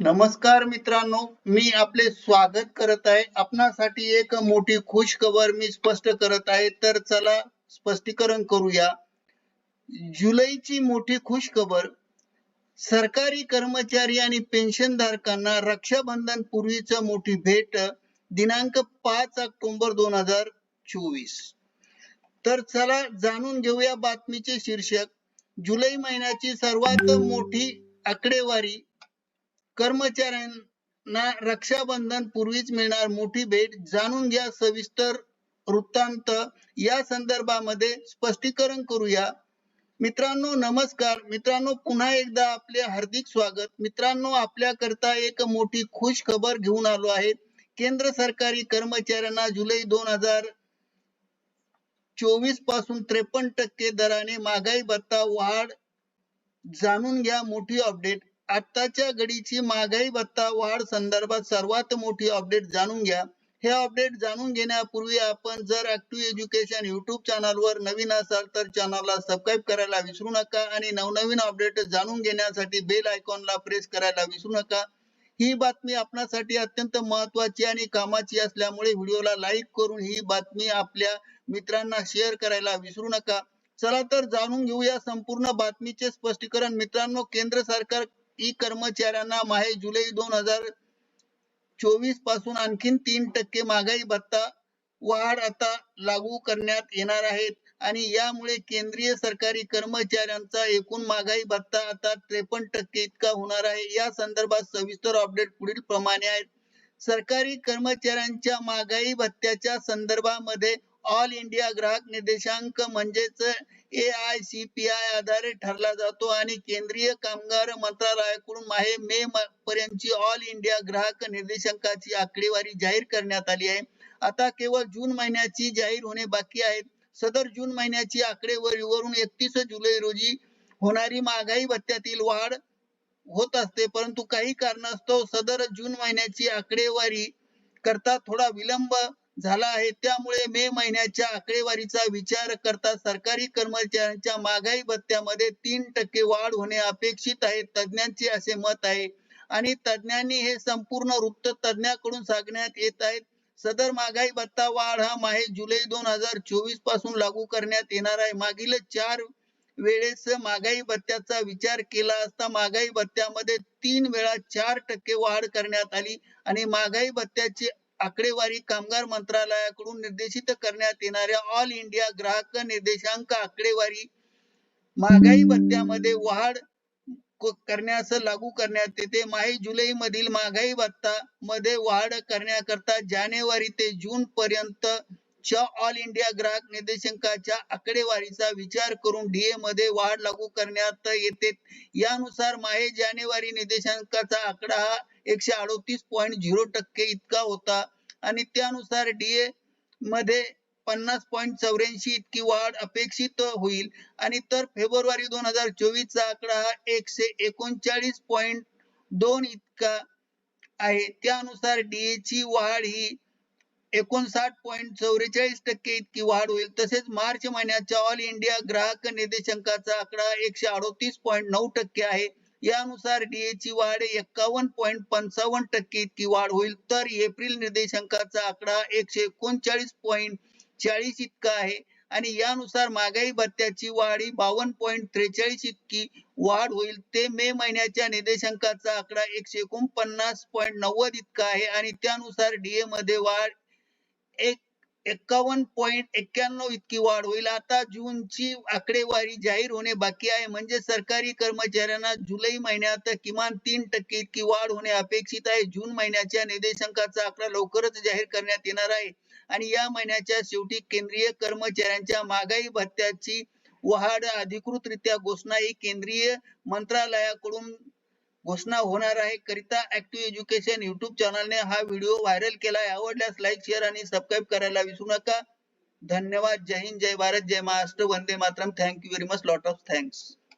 नमस्कार मित्रांनो मी आपले स्वागत करत आहे. आपणासाठी एक मोठी खुश खबर मी स्पष्ट करत आहे. तर चला स्पष्टीकरण करूया. जुलैची मोठी खुश खबर सरकारी कर्मचारी आणि पेन्शन धारकांना रक्षाबंधन पूर्वीच मोठी भेट दिनांक पाच ऑक्टोबर दोन हजार चोवीस. तर चला जाणून घेऊया बातमीचे शीर्षक. जुलै महिन्याची सर्वात मोठी आकडेवारी कर्मचाऱ्यांना रक्षाबंधन पूर्वीच मिळणार. मोठी भेट जाणून घ्या सविस्तर वृत्तांत. या संदर्भामध्ये स्पष्टीकरण करूया. मित्रांनो नमस्कार. मित्रांनो पुन्हा एकदा आपले हार्दिक स्वागत. मित्रांनो आपल्याकरता एक मोठी खुश खबर घेऊन आलो आहे. केंद्र सरकारी कर्मचाऱ्यांना जुलै दोन हजार चोवीसपासून त्रेपन्न टक्के दराने महागाई भत्ता वाढ जाणून घ्या. मोठी अपडेट. आत्ताच्या घडीची महागाई भत्ता वाढ संदर्भात सर्वात मोठी अपडेट जाणून घ्या. हे अपडेट जाणून घेण्यापूर्वी आपण जर ऍक्टिव्ह एज्युकेशन युट्यूब चॅनलवर नवीन असाल तर चॅनलला सबस्क्राईब करायला विसरू नका आणि नवनवीन अपडेट जाणून घेण्यासाठी बेल आयकॉनला प्रेस करायला विसरू नका. ही बातमी आपणासाठी अत्यंत महत्वाची आणि कामाची असल्यामुळे व्हिडिओला लाईक करून ही बातमी आपल्या मित्रांना शेअर करायला विसरू नका. चला तर जाणून घेऊया संपूर्ण बातमीचे स्पष्टीकरण. मित्रांनो केंद्र सरकार ई कर्मचाऱ्यांना माहे जुलै दोन हजार चोवीसपासून आणखीन तीन टक्के महागाई भत्ता वाढ आता लागू करण्यात येणार आहेत. आणि यामुळे केंद्रीय सरकारी कर्मचाऱ्यांचा एकूण महागाई भत्ता आता त्रेपन्न टक्के इतका होणार आहे. या संदर्भात सविस्तर अपडेट पुढील प्रमाणे आहेत. सरकारी कर्मचाऱ्यांच्या महागाई भत्त्याच्या संदर्भामध्ये ऑल इंडिया ग्राहक निर्देशांक म्हणजेच A I C P I आधारे ठरला जातो आणि केंद्रीय कामगार मंत्रालयाकडून माहे मे पर्यंतची ऑल इंडिया ग्राहक निर्देशांकाची आकडेवारी जाहीर करण्यात आली आहे. आता केवळ जून महिन्याची जाहीर होणे बाकी आहे. सदर जून महिन्याची आकडेवारीवरून एकतीस जुलै रोजी होणारी महागाई भत्त्यातील वाढ होत असते परंतु काही कारणास्तव सदर जून महिन्याची आकडेवारी करता थोडा विलंब झाला आहे. त्यामुळे मे महिन्याच्या आकडेवारीचा विचार करता सरकारी कर्मचाऱ्यांच्या महागाई भत्त्यामध्ये तीन टक्के वाढ होणे अपेक्षित आहे. तज्ज्ञांचे असे मत आहे. आणि तज्ज्ञांनी हे संपूर्ण वृत्त तज्ज्ञाकडून सांगण्यात येत आहेत सदर महागाई भत्ता वाढ हा माहे जुलै दोन हजार चोवीसपासून लागू करण्यात येणार आहे. मागील चार वेळेस महागाई भत्त्याचा विचार केला असता महागाई भत्त्यामध्ये तीन वेळा चार टक्के वाढ करण्यात आली आणि महागाई भत्त्याचे आकडेवारी कामगार मंत्रालयाकडून निर्देशित करण्यात येणाऱ्या ऑल इंडिया ग्राहक निर्देशांक आकडेवारी महागाई भत्त्यामध्ये वाढ करण्यास लागू करण्यात येते. माही जुलै मधील महागाई भत्ता मध्ये वाढ करण्याकरता जानेवारी ते जून पर्यंत च्या ऑल इंडिया ग्राहक निर्देशांकाच्या आकडेवारीचा विचार करून डीए मध्ये वाढ लागू करण्यात येते. यानुसार माहे जानेवारी निर्देशांकाचा आकडा हा एकशे अडोतीस पॉईंट झिरो टक्के इतका होता. आणि त्यानुसार डीए मध्ये पन्नास पॉईंट चौऱ्याऐंशी इतकी वाढ अपेक्षित होईल. आणि तर फेब्रुवारी दोन हजार चोवीस चा आकडा हा एकशे एकोणचाळीस पॉईंट दोन इतका आहे. त्यानुसार डीए ची वाढ ही एकोणसाठ पॉईंट चौवेचाळीस टक्के इतकी वाढ होईल. तसेच मार्च महिन्याच्या ऑल इंडिया ग्राहक निर्देशांकाचा आकडा एकशे अडोतीस पॉईंट नऊ टक्के आहे. यानुसार डीए ची वाढ एक्कावन्न पॉईंट पंचावन्न टक्के इतकी वाढ होईल. तर एप्रिल निर्देशांकाचा आकडा एकशे एकोणचाळीस पॉईंट चाळीस इतका आहे. आणि यानुसार महागाई भत्त्याची वाढ ही बावन्न पॉईंट त्रेचाळीस इतकी वाढ होईल. ते मे महिन्याच्या निर्देशांकाचा आकडा एकशे एकोणपन्नास पॉईंट नव्वद इतका आहे. आणि त्यानुसार डीए मध्ये वाढ एक एक्कावन्न पॉईंट एक्क्याण्णव इतकी वाढ होईल. आता जूनची आकडेवारी जाहीर होणे बाकी आहे. म्हणजे सरकारी कर्मचाऱ्यांना जुलै महिन्यात किमान तीन टक्के इतकी वाढ होणे अपेक्षित आहे. जून महिन्याच्या निर्देशांकाचा आकडा लवकरच जाहीर करण्यात येणार आहे. आणि या महिन्याच्या शेवटी केंद्रीय कर्मचाऱ्यांच्या महागाई भत्त्याची वाढ अधिकृतरित्या घोषणा ही केंद्रीय मंत्रालयाकडून घोषणा होणार आहे. करिता ऍक्टिव्ह एज्युकेशन युट्यूब चॅनलने हा व्हिडिओ व्हायरल केलाय. आवडल्यास लाईक शेअर आणि सबस्क्राईब करायला विसरू नका. धन्यवाद. जय हिंद. जय भारत. जय महाराष्ट्र. वंदे Mataram. Thank you very much lot of thanks